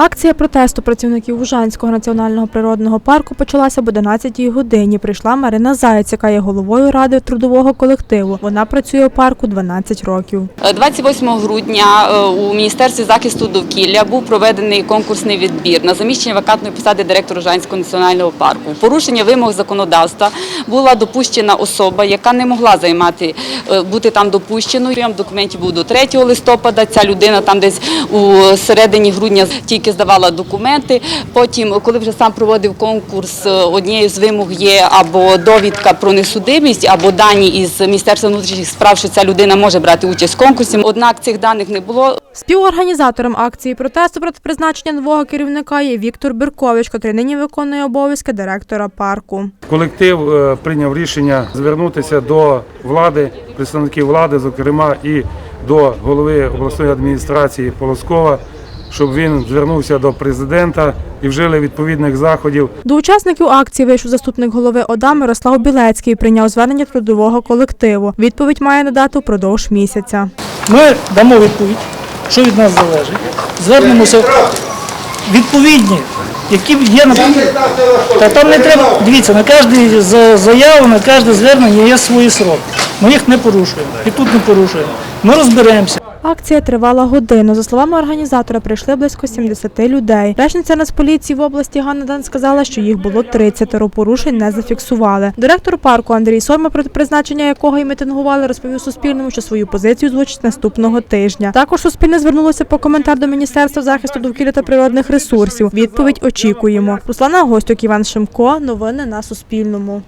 Акція протесту працівників Ужанського національного природного парку почалася об 11-й годині. Прийшла Марина Заєць, яка є головою ради трудового колективу. Вона працює у парку 12 років. 28 грудня е, у Міністерстві захисту довкілля був проведений конкурсний відбір на заміщення вакантної посади директора Жанського національного парку. Порушення вимог законодавства була допущена особа, яка не могла займати е, бути там допущеною. Документів був до 3 листопада. Ця людина там десь у середині грудня тільки здавала документи. Потім, коли вже сам проводив конкурс, е, однією з вимог є або довідка про несудимість, або дані із Міністерства внутрішніх справ, що ця людина може брати участь в конкурсі. Однак цих даних не було. Співорганізатором акції протесту проти призначення нового керівника є Віктор Біркович, котрий нині виконує обов'язки директора парку. Колектив е, прийняв рішення звернутися до влади, представників влади, зокрема і до голови обласної адміністрації Полоскова, щоб він звернувся до президента і вжили відповідних заходів До учасників акції вийшов заступник голови ОДА Мирослав Білецький прийняв звернення трудового колективу. Відповідь має надати впродовж місяця. Ми дамо відповідь, що від нас залежить. Звернемося відповідні, які є на та там не треба. Дивіться, на кожній заяву, на кожне звернення є свої сроки. Ми їх не порушуємо і тут не порушуємо. Ми розберемося. Акція тривала годину. За словами організатора, прийшли близько 70 людей. Речниця Нацполіції в області Ганна Дан сказала, що їх було 30, порушень не зафіксували. Директор парку Андрій Сорма, проти призначення якого й мітингували, розповів Суспільному, що свою позицію звучить наступного тижня. Також Суспільне звернулося по коментар до Міністерства захисту довкілля та природних ресурсів. Відповідь очікуємо. Руслана Гостюк, Іван Шимко. Новини на Суспільному.